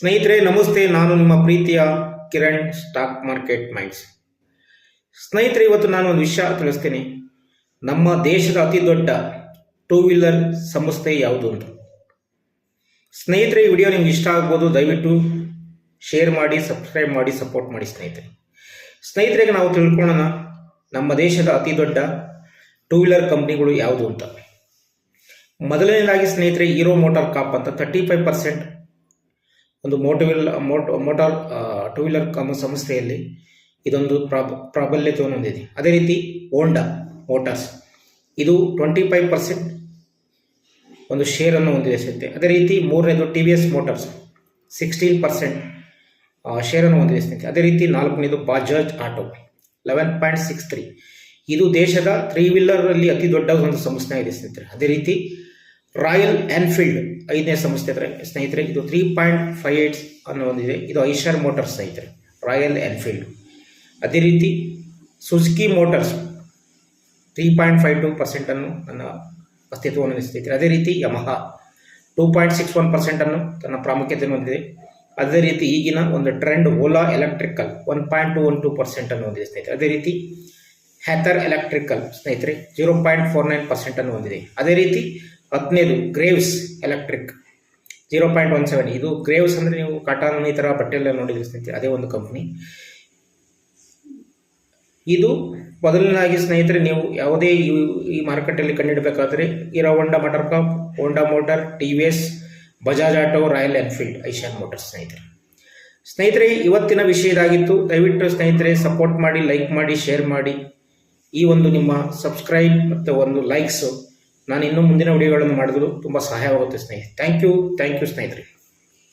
ಸ್ನೇಹಿತರೆ, ನಮಸ್ತೆ. ನಾನು ನಿಮ್ಮ ಪ್ರೀತಿಯ ಕಿರಣ್ ಸ್ಟಾಕ್ ಮಾರ್ಕೆಟ್ ಮೈಂಡ್ಸ್ ಸ್ನೇಹಿತರೆ, ಇವತ್ತು ನಾನು ಒಂದು ವಿಷಯ ತಿಳಿಸ್ತೀನಿ. ನಮ್ಮ ದೇಶದ ಅತಿ ದೊಡ್ಡ ಟೂ ವೀಲರ್ ಸಂಸ್ಥೆ ಯಾವುದು ಅಂತ. ಸ್ನೇಹಿತರೆ, ಈ ವಿಡಿಯೋ ನಿಮ್ಗೆ ಇಷ್ಟ ಆಗ್ಬೋದು, ದಯವಿಟ್ಟು ಶೇರ್ ಮಾಡಿ, ಸಬ್ಸ್ಕ್ರೈಬ್ ಮಾಡಿ, ಸಪೋರ್ಟ್ ಮಾಡಿ ಸ್ನೇಹಿತರೆ. ಸ್ನೇಹಿತರಿಗೆ ನಾವು ತಿಳ್ಕೊಳ್ಳೋಣ ನಮ್ಮ ದೇಶದ ಅತಿ ದೊಡ್ಡ ಟೂ ವೀಲರ್ ಕಂಪ್ನಿಗಳು ಯಾವುದು ಅಂತ. ಮೊದಲನೇದಾಗಿ ಸ್ನೇಹಿತರೆ ಹೀರೋ ಮೋಟಾರ್ ಕಾಪ್ ಅಂತ ತರ್ಟಿ ಫೈವ್ ಪರ್ಸೆಂಟ್ ಒಂದು ಮೋಟೋವಿಲ್ ಮೋಟೋ ಮೋಟಾರ್ ಟೂ ವೀಲರ್ ಕಮ್ ಸಂಸ್ಥೆಯಲ್ಲಿ ಇದೊಂದು ಪ್ರಾಬ್, ಪ್ರಾಬಲ್ಯತೆಯನ್ನು ಹೊಂದಿದೆ. ಅದೇ ರೀತಿ ಓಂಡಾ ಮೋಟಾರ್ಸ್ ಇದು ಟ್ವೆಂಟಿ ಫೈವ್ ಪರ್ಸೆಂಟ್ ಒಂದು ಶೇರನ್ನು ಹೊಂದಿದೆ ಸತ್ಯ ಅದೇ ರೀತಿ ಮೂರನೇದು T V S motors sixteen percent ಶೇರನ್ನು ಹೊಂದಿದೆ ಅದೇ ರೀತಿ ನಾಲ್ಕನೇದು Bajaj auto eleven point six three ಇದು ದೇಶದ ತ್ರೀ ವೀಲರಲ್ಲಿ ಅತಿ ದೊಡ್ಡ ಒಂದು ಸಂಸ್ಥೆ ಇದೆ ಸ್ನೇಹಿತರೆ ಅದೇ ರೀತಿ ರಾಯಲ್ ಎನ್ಫೀಲ್ಡ್ ಐದನೇ ಸಂಸ್ಥೆ ಇದ್ರೆ, ಸ್ನೇಹಿತರೆ, ಇದು ತ್ರೀ ಪಾಯಿಂಟ್ ಫೈವ್ ಏಟ್ ಅನ್ನೋ ಒಂದಿದೆ. ಇದು ಐಷರ್ ಮೋಟರ್ಸ್ ಸ್ನೇಹಿತರೆ ರಾಯಲ್ ಎನ್ಫೀಲ್ಡ್ ಅದೇ ರೀತಿ Suzuki motors three point five two ಪರ್ಸೆಂಟನ್ನು ನನ್ನ ಅಸ್ತಿತ್ವವನ್ನು ಹೊಂದಿಸ್ತಿದೆ ಅದೇ ರೀತಿ Yamaha two point six one ಪರ್ಸೆಂಟನ್ನು ತನ್ನ ಪ್ರಾಮುಖ್ಯತೆಯನ್ನು ಹೊಂದಿದೆ. ಅದೇ ರೀತಿ ಈಗಿನ ಒಂದು trend Ola electrical one point two one two ಪರ್ಸೆಂಟನ್ನು ಹೊಂದಿದೆ ಸ್ನೇಹಿತರೆ. ಅದೇ ರೀತಿ ಹ್ಯಾಥರ್ ಎಲೆಕ್ಟ್ರಿಕಲ್ ಸ್ನೇಹಿತರೆ ಜೀರೋ ಪಾಯಿಂಟ್ ಫೋರ್ ನೈನ್ ಪರ್ಸೆಂಟನ್ನು ಹೊಂದಿದೆ. ಅದೇ ರೀತಿ ಹದಿನೈದು Greaves electric zero point one seven ಇದು ಗ್ರೇವ್ಸ್ ಅಂದರೆ ನೀವು ಕಟಾನ್ ಈ ಥರ ಬಟ್ಟೆ ಎಲ್ಲ ನೋಡಿದ್ರೆ ಅದೇ ಒಂದು ಕಂಪ್ನಿ ಇದು ಮೊದಲನಾಗಿ ಸ್ನೇಹಿತರೆ, ನೀವು ಯಾವುದೇ ಈ ಮಾರುಕಟ್ಟೆಯಲ್ಲಿ ಕಂಡುಹಿಡಬೇಕಾದ್ರೆ ಇರೋ Honda motor corp Honda motor T V S Bajaj auto Royal Enfield Eicher motor ಸ್ನೇಹಿತರೆ. ಸ್ನೇಹಿತರೆ, ಇವತ್ತಿನ ವಿಷಯ ಇದಾಗಿತ್ತು. ದಯವಿಟ್ಟು ಸ್ನೇಹಿತರೆ ಸಪೋರ್ಟ್ ಮಾಡಿ ಲೈಕ್ ಮಾಡಿ ಶೇರ್ ಮಾಡಿ. ಈ ಒಂದು ನಿಮ್ಮ ಸಬ್ಸ್ಕ್ರೈಬ್ ಮತ್ತು ಒಂದು ಲೈಕ್ಸು ನಾನು ಇನ್ನೂ ಮುಂದಿನ ವಿಡಿಯೋಗಳನ್ನು ಮಾಡಿದ್ರು ತುಂಬ ಸಹಾಯವಾಗುತ್ತೆ ಸ್ನೇಹಿತ ಥ್ಯಾಂಕ್ ಯು ಥ್ಯಾಂಕ್ ಯು ಸ್ನೇಹಿತರೆ.